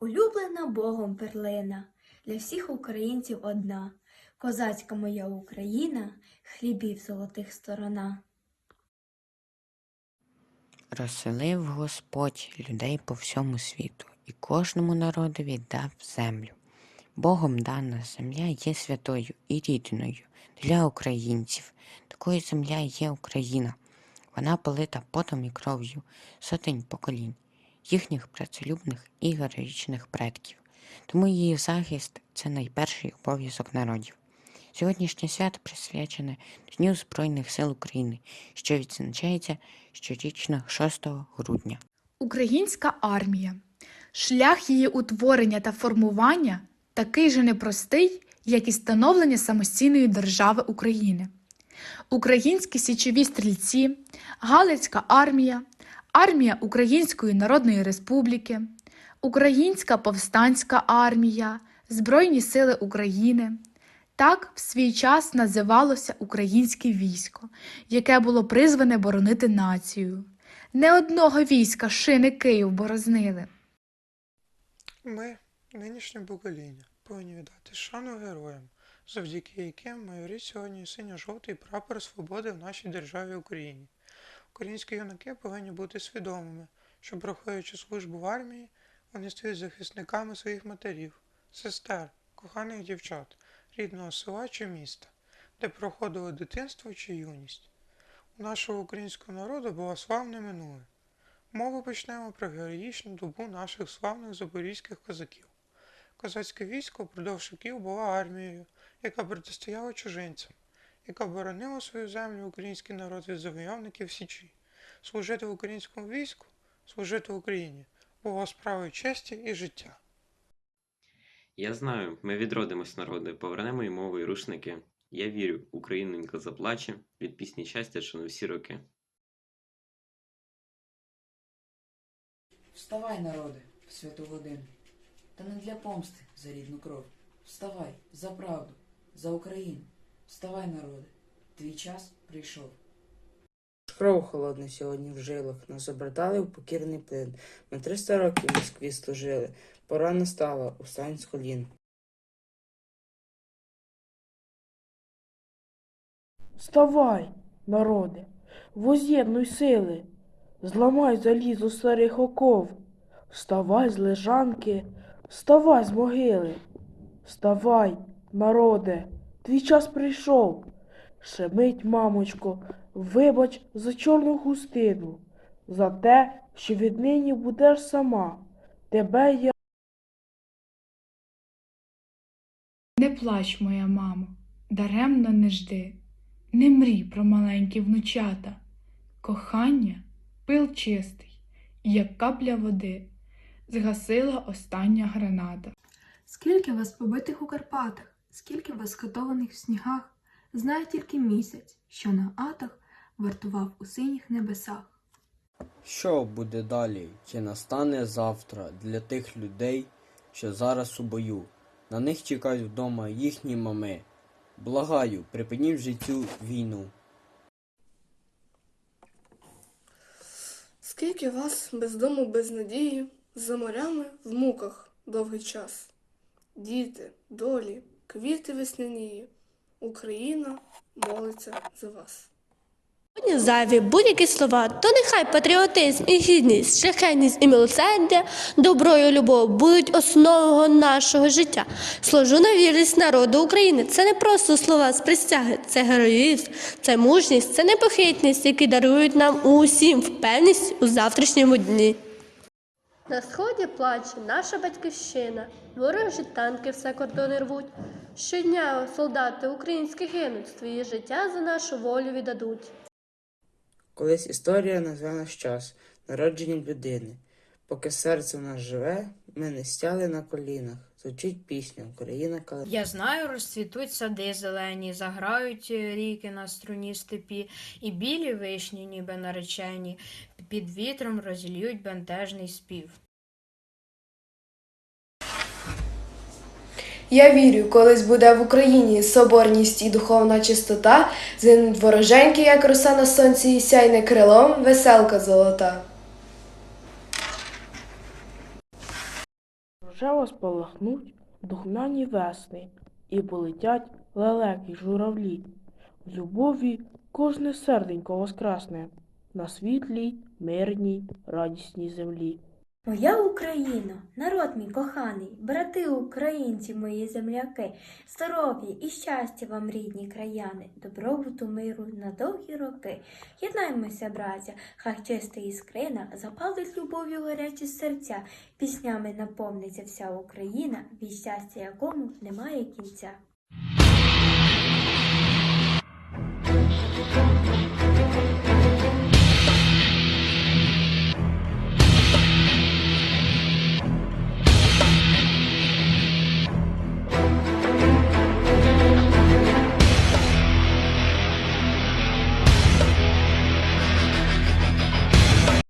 улюблена Богом перлина, для всіх українців одна, козацька моя Україна, хлібів золотих сторона. Розселив Господь людей по всьому світу, і кожному народові дав землю. Богом дана земля є святою і рідною для українців. Такою земля є Україна. Вона полита потом і кров'ю сотень поколінь, їхніх працелюбних і героїчних предків. Тому її захист це найперший обов'язок народів. Сьогоднішнє свято присвячене Дню Збройних сил України, що відзначається щорічно 6 грудня. Українська армія. Шлях її утворення та формування такий же непростий, як і становлення самостійної держави України. Українські січові стрільці, Галицька армія, армія Української Народної Республіки, Українська повстанська армія, Збройні сили України. Так в свій час називалося українське військо, яке було призване боронити націю. Не одного війська шини Київ борознили. Ми, нинішнє покоління, повинні віддати шану героям, завдяки яким майорить сьогодні синьо-жовтий прапор свободи в нашій державі Україні. Українські юнаки повинні бути свідомими, що, проходячи службу в армії, вони стають захисниками своїх матерів, сестер, коханих дівчат, рідного села чи міста, де проходило дитинство чи юність. У нашого українського народу було славне минуле. Мову почнемо про героїчну добу наших славних запорізьких козаків. Козацьке військо впродовж віків було армією, яка протистояла чужинцям, яка боронила свою землю український народ від завойовників Січі. Служити в українському війську, служити Україні було справою честі і життя. Я знаю, ми відродимось народи, повернемо й мову, і рушники. Я вірю, Українонька заплаче від пісні щастя, що на всі роки. Вставай, народи, в святу годину. Та не для помсти за рідну кров. Вставай за правду, за Україну. Вставай, народи, твій час прийшов. Кров холодна сьогодні в жилах, нас обертали в покірний плин. Ми триста років в Москві служили. Пора настала, устань з колін. Вставай, народе, воз'єднуй сили, зламай залізо старих оков, вставай з лежанки, вставай з могили, вставай, народе, твій час прийшов. Шемить, мамочко, вибач за чорну хустину, за те, що віднині будеш сама. Тебе я Не плач, моя мамо, даремно не жди, не мрій про маленькі внучата. Кохання пил чистий, як капля води, згасила остання граната. Скільки вас побитих у Карпатах, скільки вас скатованих в снігах, знає тільки місяць, що на атах вартував у синіх небесах. Що буде далі? Чи настане завтра для тих людей, що зараз у бою? На них чекають вдома їхні мами. Благаю, припиніть вже цю війну. Скільки вас без дому, без надії, за морями в муках довгий час. Діти, долі, квіти весняні, Україна молиться за вас. Сьогодні зайві будь-які слова, то нехай патріотизм і гідність, шляхетність і милосердя, добро і любов будуть основою нашого життя. Служу на вірність народу України. Це не просто слова з присяги, це героїзм, це мужність, це непохитність, які дарують нам усім впевненість у завтрашньому дні. На сході плаче наша батьківщина, ворожі танки все кордони рвуть. Щодня солдати українські гинуть, свої життя за нашу волю віддадуть. Колись історія назве наш час, народження людини. Поки серце в нас живе, ми не стяли на колінах. Звучить пісня Україна калина. Я знаю, розцвітуть сади зелені, заграють ріки на струні степі, і білі вишні, ніби наречені, під вітром розілюють бентежний спів. Я вірю, колись буде в Україні соборність і духовна чистота, зинуть вороженьки, як роса на сонці, і сяйне крилом, веселка золота. яскраво спалахнуть духмяні весни, і полетять лелеки журавлі. В любові кожне серденько воскресне на світлій, мирній, радісній землі. Моя Україно, народ мій коханий, брати українці, мої земляки, здоров'я і щастя вам, рідні краяни, добробуту миру на довгі роки. Єднаймося, браття, хай чиста іскрина, запалить любов'ю гарячі серця, піснями наповниться вся Україна, від щастя якому немає кінця.